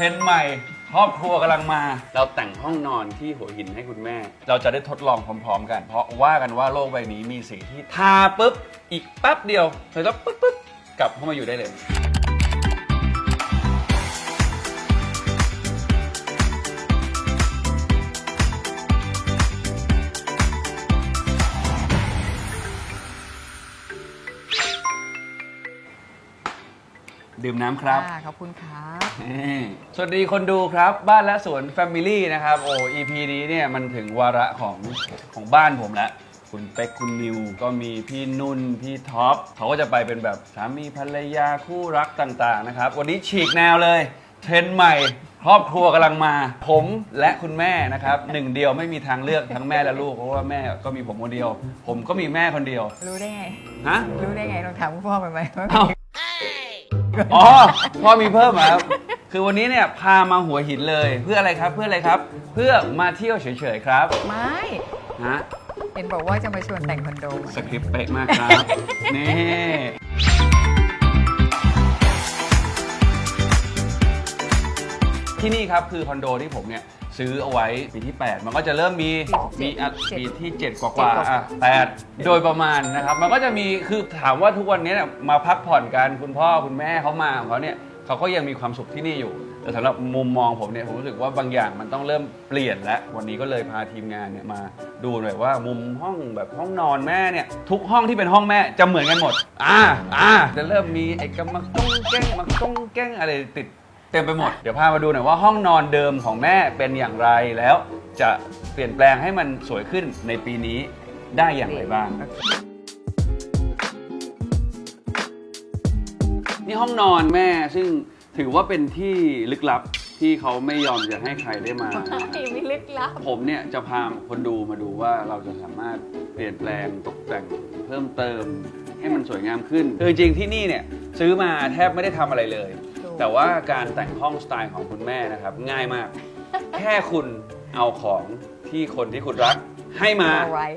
รนด์ใหม่ครอบครัวกำลังมา เราแต่งห้องนอนที่หัวหินให้คุณแม่ เราจะได้ทดลองพร้อมๆ กัน เพราะว่ากันว่าโลกใบนี้มีสีที่ทาปุ๊บ อีกแป๊บเดียวเธอก็ปุ๊บปุ๊บกลับเข้ามาอยู่ได้เลย ดื่มน้ำครับค่ะขอบคุณครับ นี่สวัสดีคนดูครับบ้านและสวน Family นะครับ โอ้ EP นี้เนี่ยมันถึงวาระของของบ้านผมแล้วคุณเป็กคุณนิว ก็มีพี่นุ่น พี่ท็อปเขาก็จะไปเป็นแบบสามีภรรยาคู่รักต่างๆนะครับ วันนี้ฉีกแนวเลย เทรนด์ใหม่ ครอบครัวกำลังมา ผมและคุณแม่นะครับ หนึ่งเดียวไม่มีทางเลือกทั้งแม่และลูก เพราะว่าแม่ก็มีผมคนเดียว ผมก็มีแม่คนเดียวรู้ได้ไง ฮะ รู้ได้ไงลองถามคุณพ่อไปไหมว่าเอ้า อ๋อพ่อมีเพิ่มเหรอครับ คือวันนี้เนี่ยพามาหัวหินเลย เพื่ออะไรครับ เพื่ออะไรครับ เพื่อมาเที่ยวเฉยๆครับไม่ ฮะเห็นบอกว่าจะมาชวนแต่งคอนโดสคริปต์เป๊ะมากครับ นี่ที่นี่ครับคือคอนโดที่ผมเนี่ย ซื้อเอาไว้ปีที่ 8 มันก็จะเริ่มมีปีที่มีอะเจ็ดปีที่ 7 กว่าเจ็ดกว่าๆอะแปดโดยประมาณนะครับ มันก็จะมีคือถามว่าทุกวันนี้เนี่ยมาพักผ่อนกันคุณพ่อคุณแม่เขามาของเขาเนี่ยเขาก็ยังมีความสุขที่นี่อยู่ แต่สำหรับมุมมองผมเนี่ยผมรู้สึกว่าบางอย่างมันต้องเริ่มเปลี่ยนแล้ววันนี้ก็เลยพาทีมงานเนี่ยมาดูหน่อยว่ามุมห้องแบบห้องนอนแม่เนี่ยทุกห้องที่เป็นห้องแม่จะเหมือนกันหมด อ่าอ่าจะเริ่มมีไอ้กำมักต้องแก้งมักต้องแก้งอะไรติด เต็มไปหมด เดี๋ยวพามาดูหน่อยว่าห้องนอนเดิมของแม่เป็นอย่างไรแล้ว จะเปลี่ยนแปลงให้มันสวยขึ้นในปีนี้ได้อย่างไรบ้าง นี่ห้องนอนแม่ซึ่งถือว่าเป็นที่ลึกลับที่เขาไม่ยอมจะให้ใครได้มา ไม่ลึกลับ ผมเนี่ยจะพาคนดูมาดูว่าเราจะสามารถเปลี่ยนแปลงตกแต่งเพิ่มเติมให้มันสวยงามขึ้นคือจริงๆที่นี่เนี่ยซื้อมาแทบไม่ได้ทำอะไรเลยถูก แต่ว่าการแต่งห้องสไตล์ของคุณแม่นะครับ ง่ายมาก แค่คุณเอาของที่คนที่คุณรักให้มา เอาไว้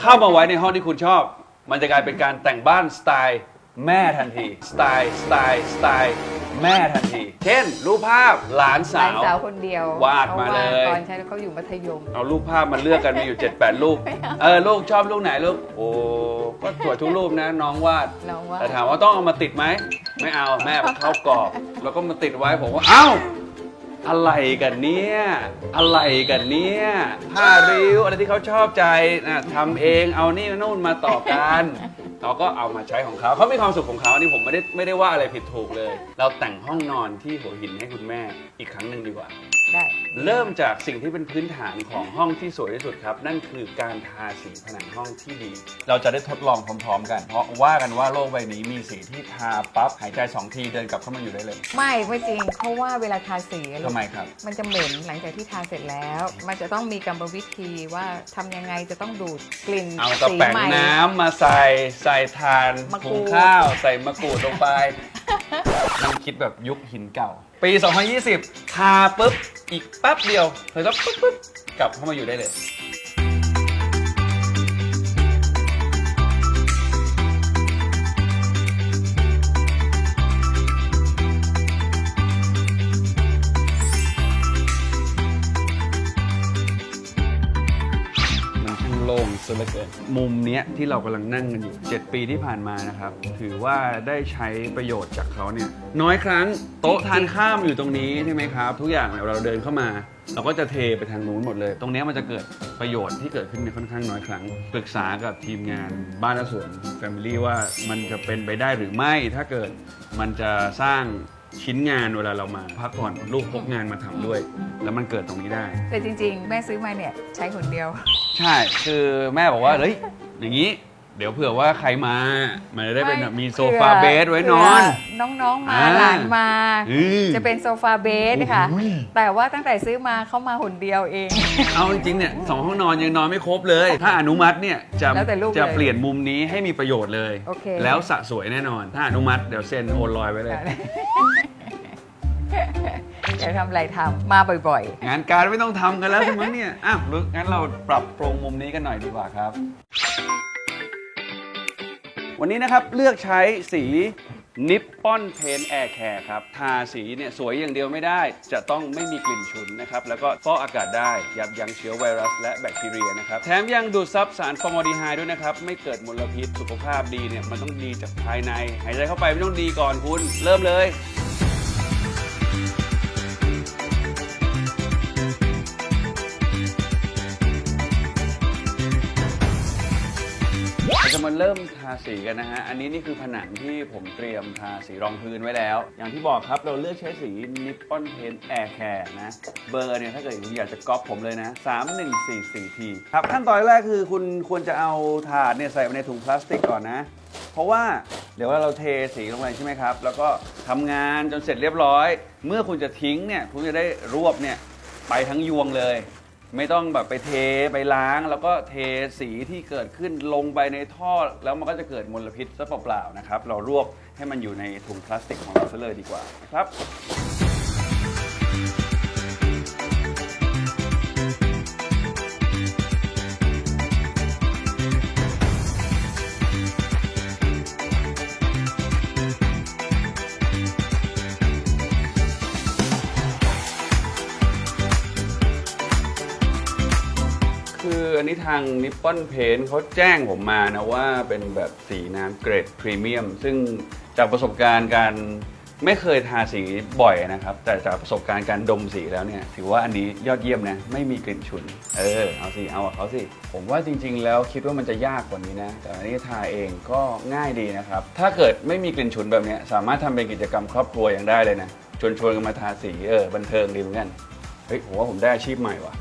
เข้ามาไว้ในห้องที่คุณชอบ มันจะกลายเป็นการแต่งบ้านสไตล์แม่ทันที สไตล์ สไตล์ สไตล์ แม่ทันที เช่น รูปภาพหลานหสาลานว สาวคนเดียววาดมาเลยพระว่ตอนฉันเขาอยู่มัธยม เอารูปภาพมาเลือกกันมีอยู่ 7 8 รูปเออลูกชอบรูปไหนลูก โอ้ก็สวยทุกรูปนะ น้องวาด น้องว่าแต่ถามว่าต้องเอามาติดไหม ไม่เอาแม่เข้ากรอบ แล้วก็มาติดไว้ผมว่าเอ้า อะไรกันเนี่ย อะไรกันเนี่ยผ้าริ้วอะไรที่เขาชอบใจนะทำเองเอานี่นู่นมาต่อกัน เราก็เอามาใช้ของเขาเขามีความสุขของเขาอันนี่ผมไม่ได้ไม่ได้ว่าอะไรผิดถูกเลย เราแต่งห้องนอนที่หัวหินให้คุณแม่อีกครั้งหนึ่งดีกว่า ได้ เริ่มจากสิ่งที่เป็นพื้นฐานของห้องที่สวยที่สุดครับ นั่นคือการทาสีผนังห้องที่ดี เราจะได้ทดลองพร้อมๆ กัน เพราะว่ากันว่าโลกใบนี้มีสีที่ทาปั๊บหายใจสองทีเดินกลับเข้ามาอยู่ได้เลยไม่ไม่จริงเพราะว่าเวลาทาสีอะลูทำกไมครับ มันจะเหม็นหลังจากที่ทาเสร็จแล้ว มันจะต้องมีกรรมวิธีว่าทำยังไงจะต้องดูดกลิ่นเอากระสีแป๋งใหม่ น้ำมาใส่ใส่ทานมะกรูหุดงข้าว ใส่มะกรูดลงไปนั่งคิดแบบยุคหินเก่า ปี 2020 คาปุ๊บ อีกแป๊บเดียวเธอก็ปุ๊บปุ๊บกลับเข้ามาอยู่ได้เลย ซะเหลือเกินมุมเนี้ยที่เรากำลังนั่งกันอยู่ 7 ปีที่ผ่านมานะครับ ถือว่าได้ใช้ประโยชน์จากเขาเนี่ยน้อยครั้งโต๊ะทานข้ามอยู่ตรงนี้ใช่ไหมครับ ทุกอย่างเนี่ยเราเดินเข้ามา เราก็จะเทไปทางนู้นหมดเลย ตรงเนี้ยมันจะเกิดประโยชน์ที่เกิดขึ้นในยค่อนข้างน้อยครั้งปรึกษากับทีมงานบ้านและสวน Family ว่ามันจะเป็นไปได้หรือไม่ถ้าเกิดมันจะสร้าง ชิ้นงานเวลาเรามาพักผ่อนลูกพกงานมาทำด้วย แล้วมันเกิดตรงนี้ได้ แต่จริง ๆ แม่ซื้อมาเนี่ยใช้คนเดียว ใช่ คือแม่บอกว่า เฮ้ย อย่างนี้เดี๋ยวเผื่อว่าใครมา มันจะได้เป็นแบบมีโซฟาเบสไว้นอน เผื่น้องๆมาอ่าหลานมา อืม จะเป็นโซฟาเบสค่ะ โอ้โห แต่ว่าตั้งแต่ซื้อมาเขามาหนเดียวเอง เอาจริงๆเนี่ยสองห้องนอนยังนอนไม่ครบเลย ถ้าอนุมัติเนี่ยจะแล้วแต่ลูกจะเลยเปลี่ยนมุมนี้ให้มีประโยชน์เลย โอเค แล้วสะสวยแน่นอน ถ้าอนุมัติเดี๋ยวเซ็นโอนลอยไว้เลยอยากทำอะไรทำมาบ่อยงานการไม่ต้องทำกันแล้วใช่ไหมเนี่ย อ้าวลุกงั้นเราปรับปรุงมุมนี้กันหน่อยดีกว่าครับ วันนี้นะครับเลือกใช้สีนิปปอนเพนแอร์แคร์ครับ ทาสีเนี่ยสวยอย่างเดียวไม่ได้ จะต้องไม่มีกลิ่นฉุนนะครับ แล้วก็ฟอกอากาศได้ ยับยั้งเชื้อไวรัสและแบคทีเรียนะครับ แถมยังดูดซับสารฟอร์มอลดีไฮด์ด้วยนะครับ ไม่เกิดมลพิษสุขภาพดีเนี่ย มันต้องดีจากภายใน หายใจเข้าไปไม่ต้องดีก่อนคุณ เริ่มเลย เริ่มทาสีกันนะฮะ อันนี้นี่คือผนังที่ผมเตรียมทาสีรองพื้นไว้แล้ว อย่างที่บอกครับเราเลือกใช้สี Nippon Paint Air Care นะ เบอร์เนี่ยถ้าเกิดคุณอยากจะก๊อปผมเลยนะ 3144T ครับขั้นตอนแรกคือคุณควรจะเอาถาดเนี่ยใส่ไปในถุงพลาสติกก่อนนะ เพราะว่าเดี๋ยวเราเทสีลงไปใช่ไหมครับ แล้วก็ทำงานจนเสร็จเรียบร้อย เมื่อคุณจะทิ้งเนี่ยคุณจะได้รวบเนี่ยไปทั้งยวงเลย ไม่ต้องแบบไปเทไปล้าง แล้วก็เทสีที่เกิดขึ้นลงไปในท่อ แล้วมันก็จะเกิดมลพิษซะเปล่าๆนะครับ เรารวบให้มันอยู่ในถุงพลาสติกของเราซะเลยดีกว่านะครับ ทางนิปปอนเพนเขาแจ้งผมมานะว่าเป็นแบบสีน้ำเกรดพรีเมียม ซึ่งจากประสบการณ์การไม่เคยทาสีบ่อยนะครับ แต่จากประสบการณ์การดมสีแล้วเนี่ย ถือว่าอันนี้ยอดเยี่ยมนะ ไม่มีกลิ่นฉุน เออ เอาสิ เอากับเขาสิ ผมว่าจริง ๆ แล้วคิดว่ามันจะยากกว่านี้นะ แต่อันนี้ทาเองก็ง่ายดีนะครับ ถ้าเกิดไม่มีกลิ่นฉุนแบบเนี้ยสามารถทำเป็นกิจกรรมครอบครัวอย่างได้เลยนะ ชวนชวนๆกันมาทาสีเออบันเทิงดีเหมือนกัน เฮ้ยผมว่าผมได้อาชีพใหม่ว่ะ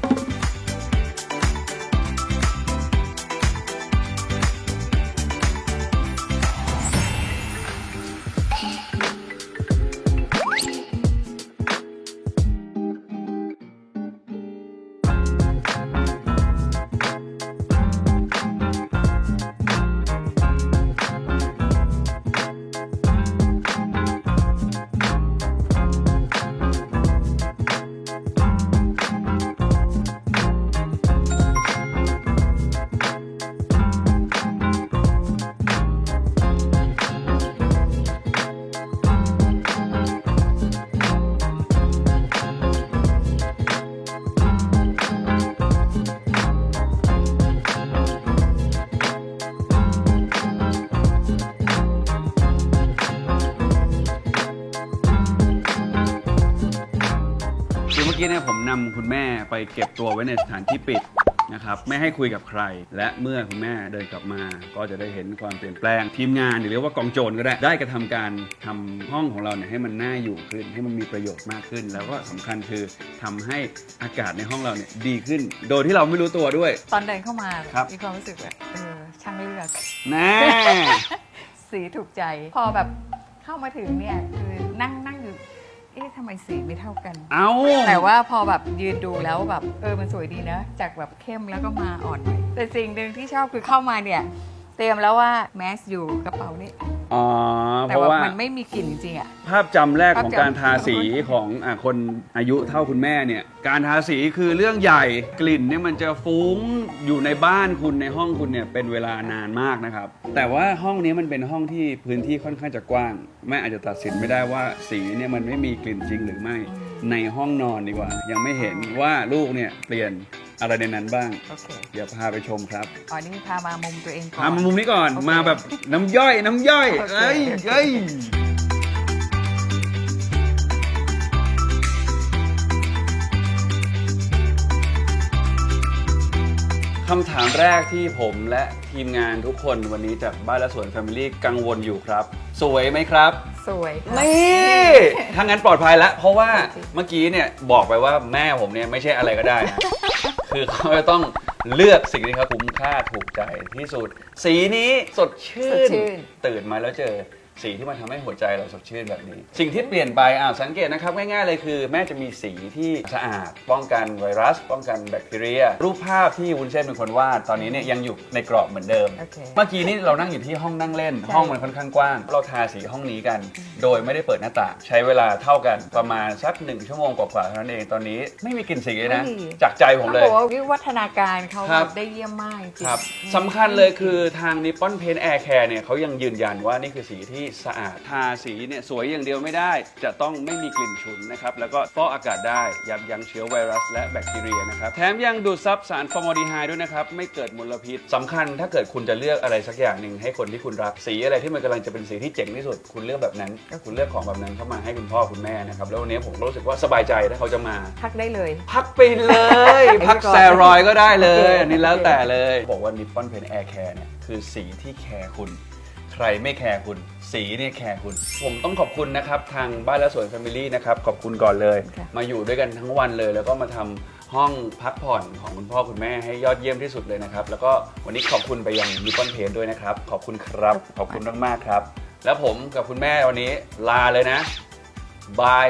กี้เนี่ยผมนำคุณแม่ไปเก็บตัวไว้ในสถานที่ปิดนะครับไม่ให้คุยกับใคร และเมื่อคุณแม่เดินกลับมา ก็จะได้เห็นความเปลี่ยนแปลงทีมงานหรือเรียกว่ากองโจรก็ได้ได้กระทำการทำห้องของเราเนี่ยให้มันน่าอยู่ขึ้น ให้มันมีประโยชน์มากขึ้น แล้วก็สำคัญคือทำให้อากาศในห้องเราเนี่ยดีขึ้น โดยที่เราไม่รู้ตัวด้วย ตอนเดินเข้ามาครับ มีความรู้สึกแบบเออช่างเลือก แน่ สีถูกใจ พอแบบเข้ามาถึงเนี่ยคือนั่งนั่งอยู่เอ๊ะทำไมสีไม่เท่ากัน เอาแต่ว่าพอแบบยืนดูแล้วแบบเออมันสวยดีนะ จากแบบเข้มแล้วก็มาอ่อนหน่อยแต่สิ่งหนึ่งที่ชอบคือเข้ามาเนี่ย ตรียมแล้วว่าแมสอยู่กระเป๋านี่อ๋อแต่เพราะว่าว่ามันไม่มีกลิ่นจริงๆอะ ภาพจำแรกของภาพจำ การทาสีของอะคนอายุเท่าคุณแม่เนี่ย การทาสีคือเรื่องใหญ่กลิ่นเนี่ยมันจะฟุ้งอยู่ในบ้านคุณในห้องคุณเนี่ยเป็นเวลานานมากนะครับ แต่ว่าห้องนี้มันเป็นห้องที่พื้นที่ค่อนข้างจะกว้างแม่อาจจะตัดสินไม่ได้ว่าสีเนี่ยมันไม่มีกลิ่นจริงหรือไม่ในห้องนอนดีกว่า ยังไม่เห็นว่าลูกเนี่ยเปลี่ยน อะไรในนั้นบ้าง โอเคเดี๋ยวพาไปชมครับ อ๋อนี่พามามุมตัวเองก่อนพามามุมนี้ก่อน โอเคมาแบบน้ำย่อยน้ำย่อย โอเค เอ้ยเอ้ยคำถามแรกที่ผมและทีมงานทุกคนวันนี้จากบ้านและสวนแฟมิลี่กังวลอยู่ครับ สวยไหมครับ สวยค่ะ นี่ถ้างั้นปลอดภัยแล้วเพราะว่าจริงเมื่อกี้เนี่ยบอกไปว่าแม่ผมเนี่ยไม่ใช่อะไรก็ได้นะ คือเขาจะต้องเลือกสิ่งที่เขาคุ้มค่าถูกใจที่สุด สีนี้สดชื่สดนชื่นตื่นมาแล้วเจอ สีที่มันทำให้หัวใจเราสดชื่นแบบนี้ สิ่งที่เปลี่ยนไปอ่าสังเกตนะครับง่ายๆเลยคือ แม่จะมีสีที่สะอาด ป้องกันไวรัส ป้องกันแบคทีเรีย รูปภาพที่วุ้นเส้นเป็นคนวาดตอนนี้เนี่ยยังอยู่ในกรอบเหมือนเดิม โอเค เมื่อกี้นี่เรานั่งอยู่ที่ห้องนั่งเล่น ใช่ ห้องมันค่อนข้างกว้าง เราทาสีห้องนี้กัน โดยไม่ได้เปิดหน้าต่างใช้เวลาเท่ากันประมาณสักหนึ่งชั่วโมงกว่าๆเท่านั้นเองตอนนี้ไม่มีกลิ่นสีเลยนะ ไม่มี จากใจผมเขาเลบยอกว่าวิวัฒนาการเขาครับ ได้เยี่ยมมากจริงครับสำคัญเลยคือทาง Nippon Paint Air Care เนี่ยเขายังยืนยันว่านี่คือสีที่สะอาด ทาสีเนี่ยสวยอย่างเดียวไม่ได้ จะต้องไม่มีกลิ่นฉุนนะครับ แล้วก็ฟอกอากาศได้ ยับยั้งเชื้อไวรัสและแบคทีเรียนะครับ แถมยังดูดซับสารฟอร์มาลดีไฮด์ด้วยนะครับ ไม่เกิดมลพิษสำคัญถ้าเกิดคุณจะเลือกอะไรสักอย่างหนึ่งให้คนที่คุณรัก สีอะไรที่มันกำลังจะเป็นสีที่เจ๋งที่สุด คุณเลือกแบบนั้นคุณเลือกของแบบนั้นเข้ามาให้คุณพ่อคุณแม่นะครับ แล้ววันนี้ผมก็รู้สึกว่าสบายใจถ้าเขาจะมา พักได้เลย พักไปเลย พักแซรอยด์ก็ได้เลย อันนี้แล้วแต่เลย บอกว่านิปปอนเพนแอร์แคร์เนี่ยคือสีที่แคร์คุณ ใครไม่แคร์คุณ สีเนี่ยแคร์คุณ ผมต้องขอบคุณนะครับ ทางบ้านและสวนแฟมิลี่นะครับ ขอบคุณก่อนเลยค่ะมาอยู่ด้วยกันทั้งวันเลย แล้วก็มาทำห้องพักผ่อนของคุณพ่อคุณแม่ให้ยอดเยี่ยมที่สุดเลยนะครับ แล้วก็วันนี้ขอบคุณไปยังนิปปอนเพนด้วยนะครับ ขอบคุณครับ ขอบคุณมากๆครับ แล้วผมกับคุณแม่วันนี้ลาเลยนะบาย